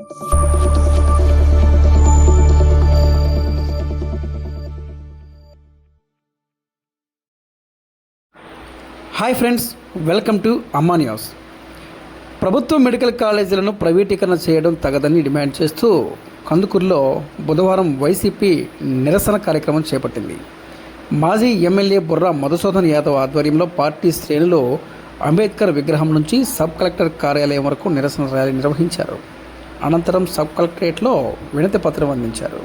Hi friends welcome to అమ్మానియాస్ ప్రభుత్వ medical కాలేజీలను ప్రైవేటీకరణ చేయడం తగదని డిమాండ్ చేస్తూ కందుకూరులో బుధవారం వైసీపీ నిరసన కార్యక్రమం చేపట్టింది. మాజీ ఎమ్మెల్యే బుర్రా మధుసూదన్ యాదవ్ ఆధ్వర్యంలో పార్టీ శ్రేణులు అంబేద్కర్ విగ్రహం నుంచి సబ్ కలెక్టర్ కార్యాలయం వరకు నిరసన ర్యాలీ నిర్వహించారు. అనంతరం సబ్ కలెక్టరేట్లో వినతి పత్రం అందించారు.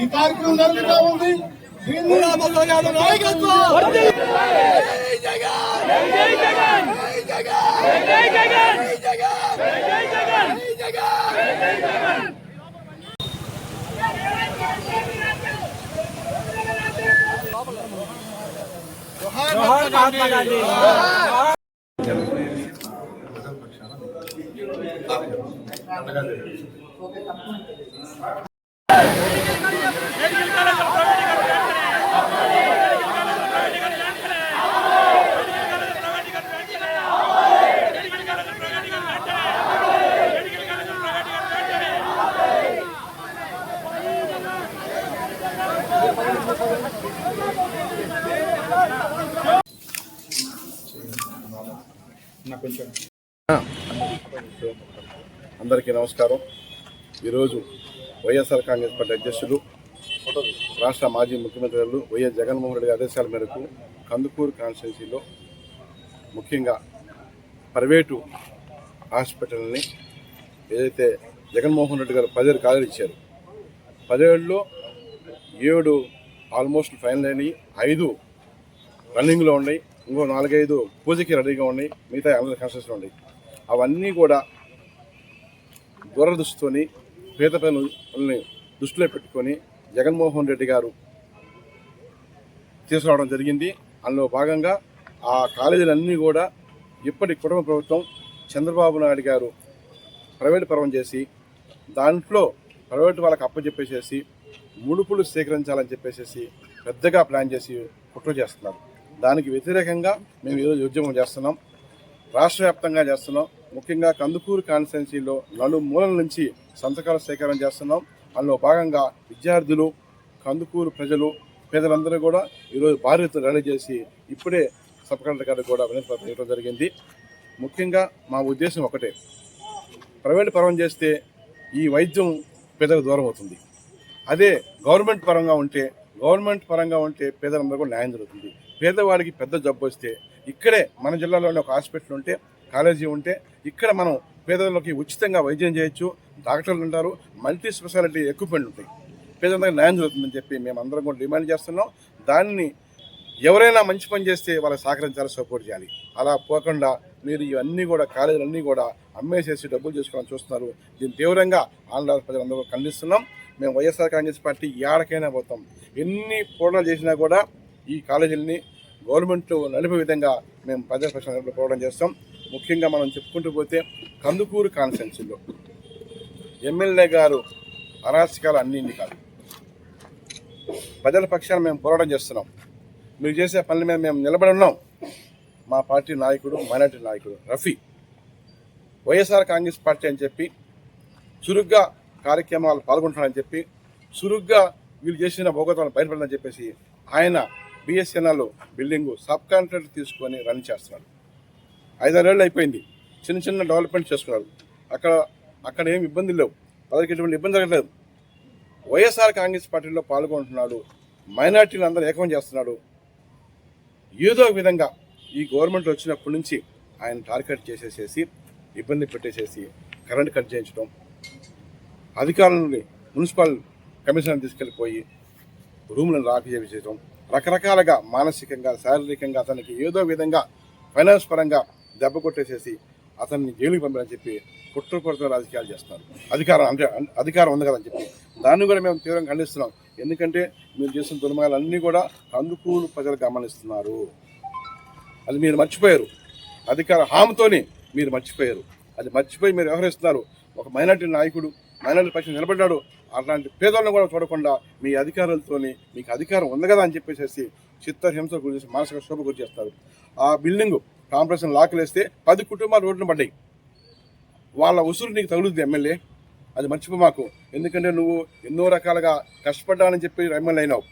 ఈ కార్యక్రమం జరుగుతూ ఉంది. దీన్ని ਮਹਾत्मा गांधी ఓకే తప్పకుండా అందరికీ నమస్కారం. ఈరోజు వైఎస్ఆర్ కాంగ్రెస్ పార్టీ అధ్యక్షులు రాష్ట్ర మాజీ ముఖ్యమంత్రి వైఎస్ జగన్మోహన్ రెడ్డి ఆదేశాల మేరకు కందుకూరు కాన్స్టిట్యున్సీలో ముఖ్యంగా ప్రైవేటు హాస్పిటల్ని ఏదైతే జగన్మోహన్ రెడ్డి గారు పదిహేడు కాలేజీలు ఇచ్చారు పదిహేడులో ఏడు ఆల్మోస్ట్ ఫైనల్ అయినాయి ఐదు రన్నింగ్లో ఉన్నాయి. ఇంకో నాలుగైదు పూజకి రెడీగా ఉన్నాయి మిగతా అందరి కన్స్ట్రక్షన్ ఉన్నాయి అవన్నీ కూడా దూరదృష్టితోని పేద ప్రజలని దృష్టిలో పెట్టుకొని జగన్మోహన్ రెడ్డి గారు తీసుకురావడం జరిగింది. అందులో భాగంగా ఆ కాలేజీలన్నీ కూడా ఇప్పటి కుటుంబ ప్రభుత్వం చంద్రబాబు నాయుడు గారు ప్రైవేటు పరం చేసి దాంట్లో ప్రైవేట్ వాళ్ళకి అప్పచెప్పేసేసి ముడుపులు సేకరించాలని చెప్పేసి పెద్దగా ప్లాన్ చేసి కుట్ర చేస్తున్నారు. దానికి వ్యతిరేకంగా మేము ఈరోజు ఉద్యమం చేస్తున్నాం. రాష్ట్ర వ్యాప్తంగా చేస్తున్నాం. ముఖ్యంగా కందుకూరు కాన్స్టిట్యున్సీలో నలుమూలల నుంచి సంతకాల సేకరణ చేస్తున్నాం. అందులో భాగంగా విద్యార్థులు కందుకూరు ప్రజలు పేదలందరూ కూడా ఈరోజు భార్యతో ర్యాలీ చేసి ఇప్పుడే సబ్ కలెక్టర్ గారికి కూడా వినతిపత్రం ఇవ్వడం జరిగింది. ముఖ్యంగా మా ఉద్దేశం ఒకటే. ప్రైవేట్ పరం చేస్తే ఈ వైద్యం పేదలకు దూరం అవుతుంది. అదే గవర్నమెంట్ పరంగా ఉంటే గవర్నమెంట్ పరంగా ఉంటే పేదలందరూ కూడా న్యాయం జరుగుతుంది. పేదవాడికి పెద్ద జబ్బు వస్తే ఇక్కడే మన జిల్లాలోనే ఒక హాస్పిటల్ ఉంటే కాలేజీ ఉంటే ఇక్కడ మనం పేదలకి ఉచితంగా వైద్యం చేయొచ్చు. డాక్టర్లు ఉంటారు. మల్టీ స్పెషాలిటీ ఎక్విప్మెంట్ ఉంటాయి. పేదలందరికీ న్యాయం జరుగుతుందని చెప్పి మేము అందరం కూడా డిమాండ్ చేస్తున్నాం. దాన్ని ఎవరైనా మంచి పని చేస్తే వాళ్ళకి సహకరించాలి సపోర్ట్ చేయాలి. అలా పోకుండా మీరు ఇవన్నీ కూడా కాలేజీలన్నీ కూడా అమ్మేసేసి డబ్బులు చేసుకోవాలని చూస్తున్నారు. దీన్ని తీవ్రంగా ఆంధ్ర ప్రజలందరూ ఖండిస్తున్నాం. మేము వైఎస్ఆర్ కాంగ్రెస్ పార్టీ ఏడకైనా పోతాం. ఎన్ని పోరాటాలు చేసినా కూడా ఈ కాలేజీలని గవర్నమెంట్ నడిపే విధంగా మేము ప్రజల పక్షాన పోరాటం చేస్తాం. ముఖ్యంగా మనం చెప్పుకుంటూ పోతే కందుకూరు కాన్స్టెన్సీలో ఎమ్మెల్యే గారు అరాచకాలు అన్నింటి కాదు. ప్రజల పక్షాన మేము పోరాటం చేస్తున్నాం. మీరు చేసే పనుల మీద మేము నిలబడి ఉన్నాం. మా పార్టీ నాయకుడు మైనార్టీ నాయకుడు రఫీ. వైఎస్ఆర్ కాంగ్రెస్ పార్టీ అని చెప్పి చురుగ్గా కార్యక్రమాలు పాల్గొంటున్నారని చెప్పి చురుగ్గా వీళ్ళు చేసిన భోగతాలను బయటపడాలని చెప్పేసి ఆయన బిఎస్ఎన్ఎల్ బిల్డింగ్ సబ్ కాంట్రాక్ట్ తీసుకొని రన్ చేస్తున్నారు ఐదారేళ్ళు అయిపోయింది. చిన్న చిన్న డెవలప్మెంట్ చేస్తున్నారు. అక్కడ అక్కడ ఏమి ఇబ్బందులు లేవు. ప్రజలకు ఎటువంటి ఇబ్బంది జరగలేదు వైఎస్ఆర్ కాంగ్రెస్ పార్టీలో పాల్గొంటున్నాడు. మైనార్టీలు అందరూ ఏకం చేస్తున్నాడు. ఏదో విధంగా ఈ గవర్నమెంట్ వచ్చినప్పటి నుంచి ఆయన టార్గెట్ చేసేసేసి ఇబ్బంది పెట్టేసేసి కరెంట్ కట్ చేయించడం అధికారులని మున్సిపల్ కమిషనర్ తీసుకెళ్ళిపోయి రూములను రాక చేయించడం రకరకాలుగా మానసికంగా శారీరకంగా అతనికి ఏదో విధంగా ఫైనాన్స్ పరంగా దెబ్బ కొట్టేసేసి అతన్ని జైలుకి పంపారని చెప్పి కుట్రపడుతున్న రాజకీయాలు చేస్తున్నారు. అధికారం అంటే అధికారం ఉంది కదని చెప్పి. దాన్ని కూడా మేము తీవ్రంగా ఖండిస్తున్నాం. ఎందుకంటే మీరు చేసిన దుర్మార్గాలన్నీ కూడా కందుకూరు ప్రజలు గమనిస్తున్నారు. అది మీరు మర్చిపోయారు. అధికార హామీతోనే మీరు మర్చిపోయారు. అది మర్చిపోయి మీరు వ్యవహరిస్తున్నారు. ఒక మైనార్టీ నాయకుడు మైనార్టీ పక్షం నిలబడ్డాడు. అలాంటి పేదలను కూడా చూడకుండా మీ అధికారులతోని మీకు అధికారం ఉంది కదా అని చెప్పేసి చిత్తహింస గురి చేసి మానసిక శోభ గురి చేస్తారు. ఆ బిల్డింగ్ కాంప్లెక్షన్ లాకులేస్తే పది కుటుంబాలు రోడ్డున పడ్డాయి. వాళ్ళ ఉసురు నీకు తగులుద్ది ఎమ్మెల్యే. అది మర్చిపో మాకు. ఎందుకంటే నువ్వు ఎన్నో రకాలుగా కష్టపడ్డానని చెప్పి ఎమ్మెల్యే అయినావు.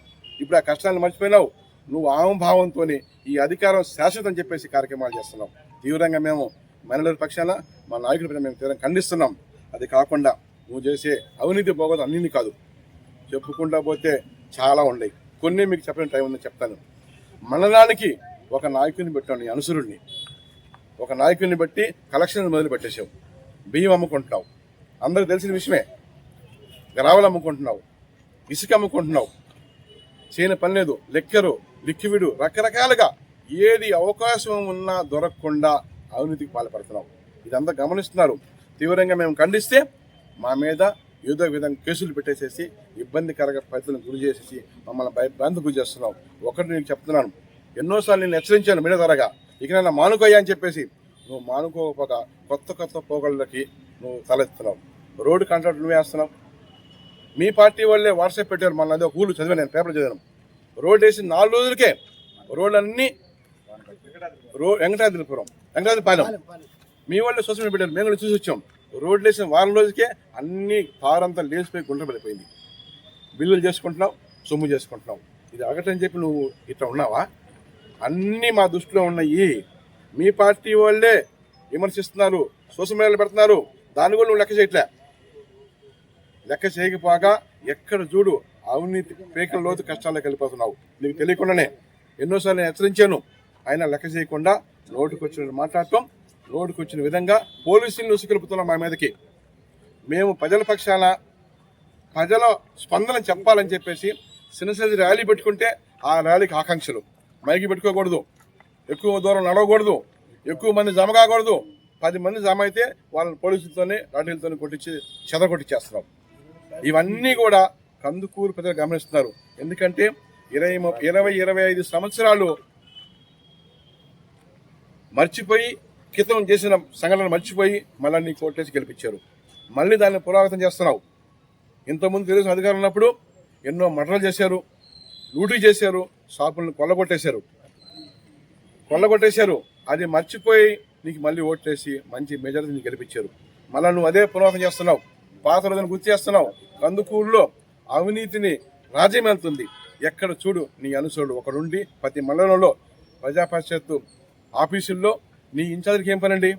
ఇప్పుడు ఆ కష్టాన్ని మర్చిపోయినావు. నువ్వు ఆమభావంతో ఈ అధికారం శాశ్వతం చెప్పేసి కార్యక్రమాలు చేస్తున్నావు. తీవ్రంగా మేము మహిళల పక్షాన మా నాయకుల పైన మేము తీవ్రంగా ఖండిస్తున్నాం. అది కాకుండా నువ్వు చేసే అవినీతి పోగొద్దు అన్నింటి కాదు. చెప్పుకుంటా పోతే చాలా ఉన్నాయి. కొన్ని మీకు చెప్పిన టైం ఉందని చెప్తాను. మండలానికి ఒక నాయకుడిని పెట్టాను నీ అనుసరుడిని ఒక నాయకుడిని బట్టి కలెక్షన్ మొదలు పెట్టేసావు బియ్యం అమ్ముకుంటున్నావు. అందరికి తెలిసిన విషయమే. గ్రావలు అమ్ముకుంటున్నావు. ఇసుక అమ్ముకుంటున్నావు. చేయని పని లేదు. లెక్కరు లిక్విడ్ రకరకాలుగా ఏది అవకాశం ఉన్నా దొరకకుండా అవినీతికి పాల్పడుతున్నావు. ఇదంతా గమనిస్తున్నారు. తీవ్రంగా మేము ఖండిస్తే మా మీద ఏదో విధంగా కేసులు పెట్టేసేసి ఇబ్బందికరంగా పరిస్థితులను గురి చేసేసి మమ్మల్ని భయభ్రాంతి గురి చేస్తున్నావు ఒకటి నేను చెప్తున్నాను. ఎన్నోసార్లు నేను హెచ్చరించాను మీడియా ద్వారాగా ఇక నన్ను మానుకోయ్యా అని చెప్పేసి నువ్వు మానుకోకపోక కొత్త కొత్త పోగళ్ళకి నువ్వు తలెత్తున్నావు రోడ్డు కాంట్రాక్ట్ నువ్వు వేస్తున్నావు. మీ పార్టీ వాళ్ళే వాట్సాప్ పెట్టారు మన అదే ఊళ్ళు చదివాను నేను పేపర్ చదివాను. రోడ్ వేసి నాలుగు రోజులకే రోడ్లన్నీ రో వెంకటాద్రిపురం వెంకటాద్రిపాలెం. మీ వాళ్ళే సోషల్ మీడియా పెట్టారు మేము కూడా చూసి వచ్చాం. రోడ్లు వేసిన వారం రోజుకే అన్ని కారంతా లేచిపోయి గుండ్ర పడిపోయింది బిల్లులు చేసుకుంటున్నావు సొమ్ము చేసుకుంటున్నావు ఇది అగటని చెప్పి నువ్వు ఇట్లా ఉన్నావా? అన్నీ మా దృష్టిలో ఉన్నాయి. మీ పార్టీ వాళ్ళే విమర్శిస్తున్నారు సోషల్ మీడియాలో పెడుతున్నారు. దాని కూడా నువ్వు లెక్క చేయట్లే. లెక్క చేయకపోగా ఎక్కడ చూడు అవినీతి పేకల లోతు కష్టాలకు వెళ్ళిపోతున్నావు. నీకు తెలియకుండానే ఎన్నోసార్లు హెచ్చరించాను. అయినా లెక్క చేయకుండా నోటుకొచ్చిన మాట్లాడటం రోడ్డుకు వచ్చిన విధంగా పోలీసులను ఉసుకెలుపుతున్నాం మా మీదకి. మేము ప్రజల పక్షాన ప్రజల స్పందన చెప్పాలని చెప్పేసి సినసైజ్ ర్యాలీ పెట్టుకుంటే ఆ ర్యాలీకి ఆకాంక్షలు. మైకి పెట్టుకోకూడదు. ఎక్కువ దూరం నడవకూడదు. ఎక్కువ మంది జమ కాకూడదు. పది మంది జమ అయితే వాళ్ళని పోలీసులతోనే లాఠీలతోనే కొట్టించి చెద కొట్టించేస్తున్నాం. ఇవన్నీ కూడా కందుకూరు ప్రజలు గమనిస్తున్నారు. ఎందుకంటే ఇరవై ము- ఇరవై ఇరవై ఐదు సంవత్సరాలు మర్చిపోయి క్రితం చేసిన సంఘటన మర్చిపోయి మళ్ళీ నీ కోర్టేసి గెలిపించారు. మళ్ళీ దాన్ని పురాగతం చేస్తున్నావు. ఇంతకుముందు తెలుగుదేశం అధికారం ఉన్నప్పుడు ఎన్నో మటలు చేశారు లూటీ చేశారు షాపులను కొల్లగొట్టేశారు. కొల్లగొట్టేశారు. అది మర్చిపోయి నీకు మళ్ళీ ఓట్లేసి మంచి మెజారిటీ నీకు గెలిపించారు. మళ్ళీ నువ్వు అదే పునరావృతం చేస్తున్నావు. పాత రోజున గుర్తు చేస్తున్నావు. కందుకూరులో అవినీతిని రాజ్యం వెళ్తుంది. ఎక్కడ చూడు నీ అనుసరుడు ఒకడుండి ప్రతి మండలంలో ప్రజా పరిషత్తు ఆఫీసుల్లో నీ ఇన్ఛార్జ్కి ఏం పనండి?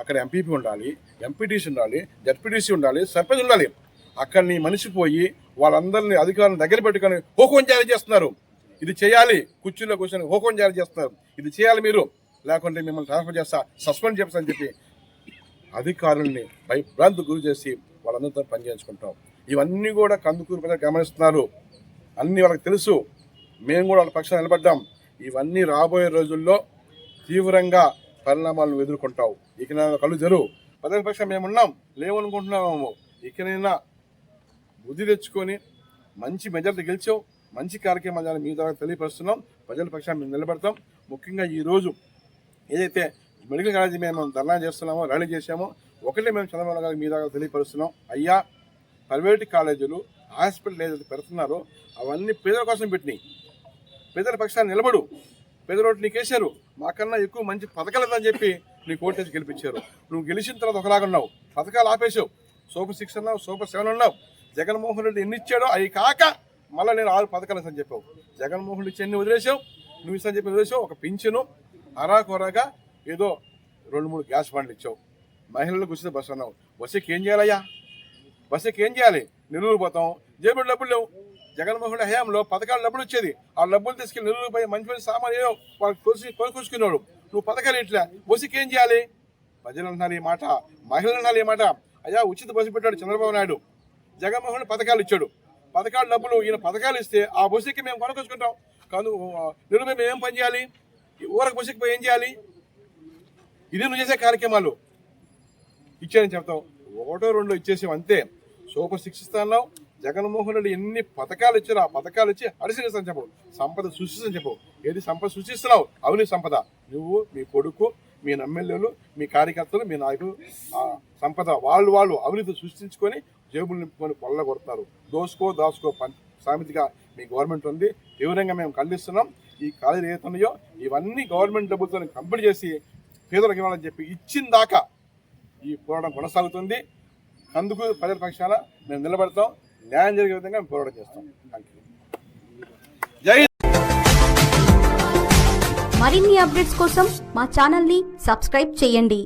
అక్కడ ఎంపీపీ ఉండాలి ఎంపీటీసీ ఉండాలి జడ్పీటీసీ ఉండాలి సర్పంచ్ ఉండాలి. అక్కడ నీ మనిషి పోయి వాళ్ళందరినీ అధికారులను దగ్గర పెట్టుకొని హోకం జారీ చేస్తున్నారు. ఇది చేయాలి కుర్చీలో కూర్చొని హోకం జారీ చేస్తున్నారు. ఇది చేయాలి మీరు. లేకుంటే మిమ్మల్ని ట్రాన్స్ఫర్ చేస్తా సస్పెండ్ చేస్తా అని చెప్పి అధికారుల్ని భయభ్రాంతి గురి చేసి వాళ్ళందరితో పనిచేయించుకుంటాం ఇవన్నీ కూడా కందుకూరు ప్రజలు గమనిస్తున్నారు. అన్నీ వాళ్ళకి తెలుసు. మేము కూడా వాళ్ళ పక్షాన నిలబడ్డాం. ఇవన్నీ రాబోయే రోజుల్లో తీవ్రంగా పరిణామాలను ఎదుర్కొంటావు. ఇకనైనా కళ్ళు జరువు ప్రజల పక్షం మేమున్నాం. లేవనుకుంటున్నాము ఇకనైనా బుద్ధి తెచ్చుకొని మంచి మెజార్టీ గెలిచావు. మంచి కార్యక్రమాలు మీ ద్వారా తెలియపరుస్తున్నాం. ప్రజల పక్షాన్ని మేము నిలబడతాం. ముఖ్యంగా ఈ రోజు ఏదైతే మెడికల్ కాలేజీ మేము ధర్నా చేస్తున్నామో ర్యాలీ చేశామో ఒకటే మేము చంద్రబాబు గారికి మీ దగ్గర తెలియపరుస్తున్నాం. అయ్యా ప్రైవేట్ కాలేజీలు హాస్పిటల్ ఏదైతే పెడుతున్నారో అవన్నీ పేదల కోసం పెట్టినాయి. పేదల పక్షాన్ని నిలబడు. పేదరోటి నీకేశారు. మాకన్నా ఎక్కువ మంచి పథకాలు ఉందని చెప్పి నీ కోర్టేజ్ గెలిపించారు. నువ్వు గెలిచిన తర్వాత ఒకలాగా ఉన్నావు. పథకాలు ఆపేశావు. సూపర్ సిక్స్ అన్నావు సూపర్ సెవెన్ ఉన్నావు జగన్మోహన్ రెడ్డి ఎన్ని ఇచ్చాడో అవి కాక మళ్ళీ నేను ఆరు పథకాలు అని చెప్పావు. జగన్మోహన్ రెడ్డి ఇచ్చి ఎన్ని వదిలేసావు నువ్వు ఇస్తాను చెప్పి వదిలేసావు ఒక పింఛను అరాకొరాగా ఏదో రెండు మూడు గ్యాస్ బండ్లు ఇచ్చావు. మహిళలకు ఉచిత బస్సు అన్నావు. బస్సుకి ఏం చేయాలయ్యా? బస్సుకి ఏం చేయాలి? నెల్లూరు పోతాం. జేబుడు డబ్బులు లేవు. జగన్మోహన్ రెడ్డి హయాంలో పథకాలు డబ్బులు వచ్చేది. ఆ డబ్బులు తీసుకెళ్ళి నెల్లూరుపై మంచి మంచి సామాన్ వాళ్ళు వాళ్ళకి కొలిసి కొనుక్కొచ్చుకున్నాడు. నువ్వు పథకాలు ఇట్లా బస్సుకి ఏం చేయాలి? ప్రజలు అంటున్నారు ఈ మాట మహిళలు అంటున్నారు ఈ మాట. అయ్యా ఉచిత బస్సు పెట్టాడు చంద్రబాబు నాయుడు. జగన్మోహన్ పథకాలు ఇచ్చాడు. పథకాలు డబ్బులు ఈయన పథకాలు ఇస్తే ఆ బస్సుకి మేము కొనుక్కొచ్చుకుంటాం. కాదు నెల్లూరు మేము ఏం పని చేయాలి? ఊరకు బస్సుకి పోయి ఏం చేయాలి? ఇది నువ్వు చేసే కార్యక్రమాలు. ఇచ్చానని చెప్తాం ఒకటో రెండో ఇచ్చేసాం అంతే. సూపర్ సిక్స్ ఇస్తాన్నావు జగన్మోహన్ రెడ్డి ఎన్ని పథకాలు ఇచ్చారు ఆ పథకాలు ఇచ్చి అరిసిస్తాను చెప్పు సంపద సృష్టిస్తని చెప్పు ఏది సంపద సృష్టిస్తున్నావు? అవినీతి సంపద. నువ్వు మీ కొడుకు మీ ఎమ్మెల్యేలు మీ కార్యకర్తలు మీ నాయకులు సంపద వాళ్ళు వాళ్ళు అవినీతి సృష్టించుకొని జేబులు నింపుకొని పొల్ల కొడతారు దోసుకో దాసుకో పని సామెతగా మీ గవర్నమెంట్ ఉంది. తీవ్రంగా మేము ఖండిస్తున్నాం. ఈ కాలేజీలు ఏతున్నాయో ఇవన్నీ గవర్నమెంట్ డబ్బులతో కంప్లీట్ చేసి పేదలకు ఇవ్వాలని చెప్పి ఇచ్చిన దాకా ఈ పోరాటం కొనసాగుతుంది. అందుకు ప్రజల పక్షాన మేము నిలబడతాం. న్యాయం జరిగే విధంగా మేము పోరాటం చేస్తాం. జై మరిన్ని అప్డేట్స్ కోసం మా ఛానల్ని సబ్స్క్రైబ్ చేయండి.